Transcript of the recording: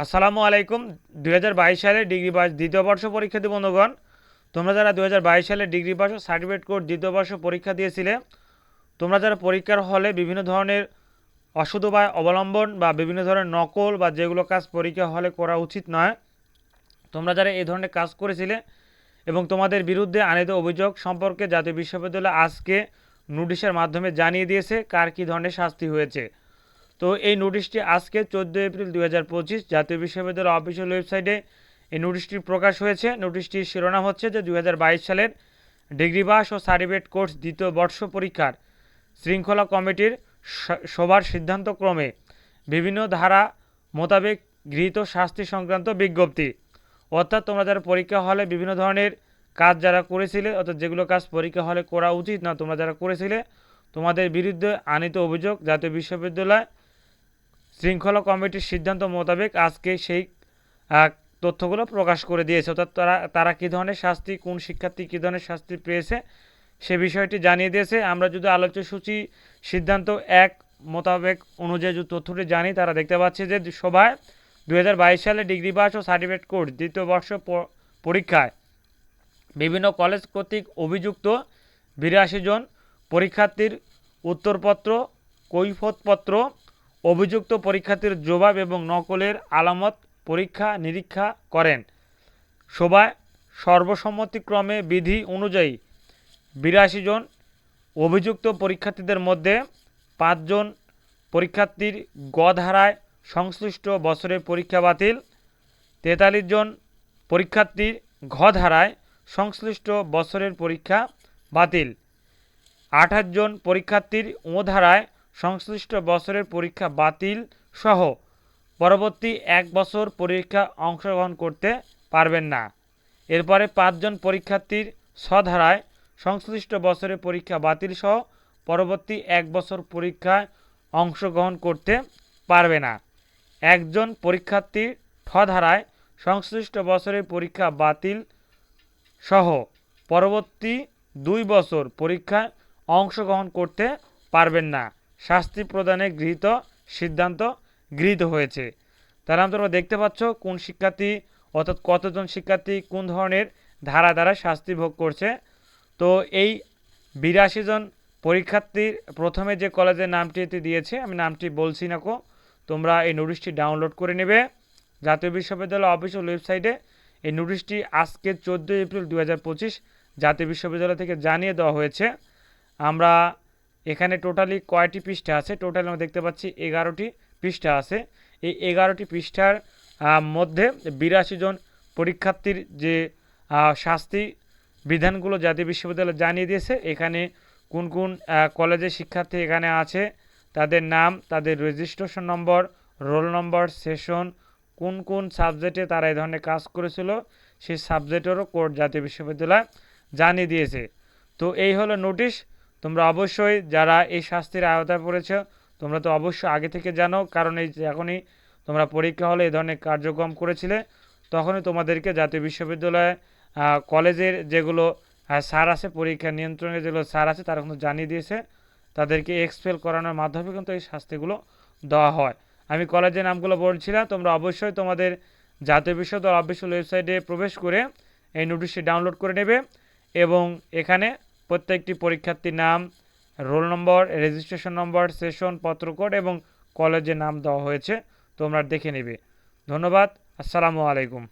আসসালামু আলাইকুম। দু হাজার বাইশ সালে ডিগ্রি পাস দ্বিতীয় বর্ষ পরীক্ষার্থী বন্ধুগণ, তোমরা যারা দু হাজার বাইশ সালে ডিগ্রি পাস ও সার্টিফিকেট কোর্স দ্বিতীয় বর্ষ পরীক্ষা দিয়েছিলে, তোমরা যারা পরীক্ষার হলে বিভিন্ন ধরনের অশুদ্ধ বা অবলম্বন বা বিভিন্ন ধরনের নকল বা যেগুলো কাজ পরীক্ষা হলে করা উচিত নয়, তোমরা যারা এই ধরনের কাজ করেছিলে এবং তোমাদের বিরুদ্ধে আনিত অভিযোগ সম্পর্কে জাতীয় বিশ্ববিদ্যালয় আজকে নোটিশের মাধ্যমে জানিয়ে দিয়েছে কার কী ধরনের শাস্তি হয়েছে। তো এই নোটিশটি আজকে চোদ্দ এপ্রিল দুই জাতীয় বিশ্ববিদ্যালয় অফিসিয়াল ওয়েবসাইটে এই নোটিশটি প্রকাশ হয়েছে। নোটিশটির শিরোনাম হচ্ছে যে দু হাজার বাইশ সালের ডিগ্রি পাস ও সার্টিফিকেট কোর্স দ্বিতীয় বর্ষ পরীক্ষার শৃঙ্খলা কমিটির স- সবার সিদ্ধান্তক্রমে বিভিন্ন ধারা মোতাবেক গৃহীত শাস্তি সংক্রান্ত বিজ্ঞপ্তি। অর্থাৎ তোমরা যারা পরীক্ষা হলে বিভিন্ন ধরনের কাজ যারা করেছিলে, অর্থাৎ যেগুলো কাজ পরীক্ষা হলে করা উচিত না তোমরা যারা করেছিলে, তোমাদের বিরুদ্ধে আনিত অভিযোগ জাতীয় বিশ্ববিদ্যালয় শৃঙ্খলা কমিটির সিদ্ধান্ত মোতাবেক আজকে সেই তথ্যগুলো প্রকাশ করে দিয়েছে। অর্থাৎ তারা তারা কী ধরনের শাস্তি, কোন শিক্ষার্থী কী ধরনের শাস্তি পেয়েছে সে বিষয়টি জানিয়ে দিয়েছে। আমরা যদি আলোচ্য সূচি সিদ্ধান্ত এক মোতাবেক অনুযায়ী যে তথ্যটি জানি, তারা দেখতে পাচ্ছে যে সভায় দু হাজার বাইশ সালে ডিগ্রি পাস ও সার্টিফিকেট কোর্স দ্বিতীয় বর্ষ পরীক্ষায় বিভিন্ন কলেজ কর্তৃক অভিযুক্ত বিরাশি জন পরীক্ষার্থীর উত্তরপত্র, কৈফতপত্র অভিযুক্ত পরীক্ষার্থীর জবাব এবং নকলের আলামত পরীক্ষা নিরীক্ষা করেন। সভায় সর্বসম্মতিক্রমে বিধি অনুযায়ী বিরাশি জন অভিযুক্ত পরীক্ষার্থীদের মধ্যে পাঁচজন পরীক্ষার্থীর গ ধারায় সংশ্লিষ্ট বছরের পরীক্ষা বাতিল, তেতাল্লিশ জন পরীক্ষার্থীর ঘ ধারায় সংশ্লিষ্ট বছরের পরীক্ষা বাতিল, আঠাশ জন পরীক্ষার্থীর ও ধারায় সংশ্লিষ্ট বছরের পরীক্ষা বাতিল সহ পরবর্তী এক বছর পরীক্ষা অংশগ্রহণ করতে পারবেন না। এরপরে পাঁচজন পরীক্ষার্থীর স্বধারায় সংশ্লিষ্ট বছরের পরীক্ষা বাতিল সহ পরবর্তী এক বছর পরীক্ষায় অংশগ্রহণ করতে পারবে না। একজন পরীক্ষার্থীর ঠধারায় সংশ্লিষ্ট বছরের পরীক্ষা বাতিল সহ পরবর্তী দুই বছর পরীক্ষায় অংশগ্রহণ করতে পারবেন না। শাস্তি প্রদানে গৃহীত সিদ্ধান্ত গৃহীত হয়েছে। আমরা তোমরা দেখতে পাচ্ছ কোন শিক্ষার্থী অর্থাৎ কতজন শিক্ষার্থী কোন ধরনের ধারা দ্বারা শাস্তি ভোগ করছে। তো এই বিরাশি জন পরীক্ষার্থীর প্রথমে যে কলেজের নামটি এতে দিয়েছে, আমি নামটি বলছি না কো, তোমরা এই নোটিশটি ডাউনলোড করে নেবে। জাতীয় বিশ্ববিদ্যালয় অফিসিয়াল ওয়েবসাইটে এই নোটিশটি আজকে চোদ্দোই এপ্রিল দু হাজার পঁচিশ জাতীয় বিশ্ববিদ্যালয় থেকে জানিয়ে দেওয়া হয়েছে। আমরা এখানে টোটালি কয়টি পৃষ্ঠা আছে? টোটালি আমরা দেখতে পাচ্ছি এগারোটি পৃষ্ঠা আছে। এই এগারোটি পৃষ্ঠার মধ্যে বিরাশি জন পরীক্ষার্থীর যে শাস্তি বিধানগুলো জাতীয় বিশ্ববিদ্যালয় জানিয়ে দিয়েছে, এখানে কোন কোন কলেজের শিক্ষার্থী এখানে আছে, তাদের নাম, তাদের registration number roll number session কোন কোন সাবজেক্টে তারা এই ধরনের কাজ করেছিল, সেই সাবজেক্টেরও কোর্ট জাতীয় বিশ্ববিদ্যালয় জানিয়ে দিয়েছে। তো এই হলো নোটিশ তোমরা অবশ্যই যারা এই শাস্তির আওতায় পড়েছ, তোমরা তো অবশ্যই আগে থেকে জানো, কারণ এই এখনই তোমরা পরীক্ষা হলে এই ধরনের কার্যক্রম করেছিলে, তখনই তোমাদেরকে জাতীয় বিশ্ববিদ্যালয়ে কলেজের যেগুলো স্যার আছে, পরীক্ষা নিয়ন্ত্রণে যেগুলো স্যার আছে, তারা কিন্তু জানিয়ে দিয়েছে। তাদেরকে এক্সপেল করানোর মাধ্যমে কিন্তু এই শাস্তিগুলো দেওয়া হয়। আমি কলেজের নামগুলো বলছিলাম তোমরা অবশ্যই তোমাদের জাতীয় বিশ্ববিদ্যালয় অফিসিয়াল ওয়েবসাইটে প্রবেশ করে এই নোটিশটি ডাউনলোড করে নেবে এবং এখানে প্রত্যেকটি পরীক্ষার্থীর নাম, roll number, registration number, session, পত্রকোড এবং কলেজের নাম দেওয়া হয়েছে। তোমরা দেখে নেবে। ধন্যবাদ। আসসালামু আলাইকুম।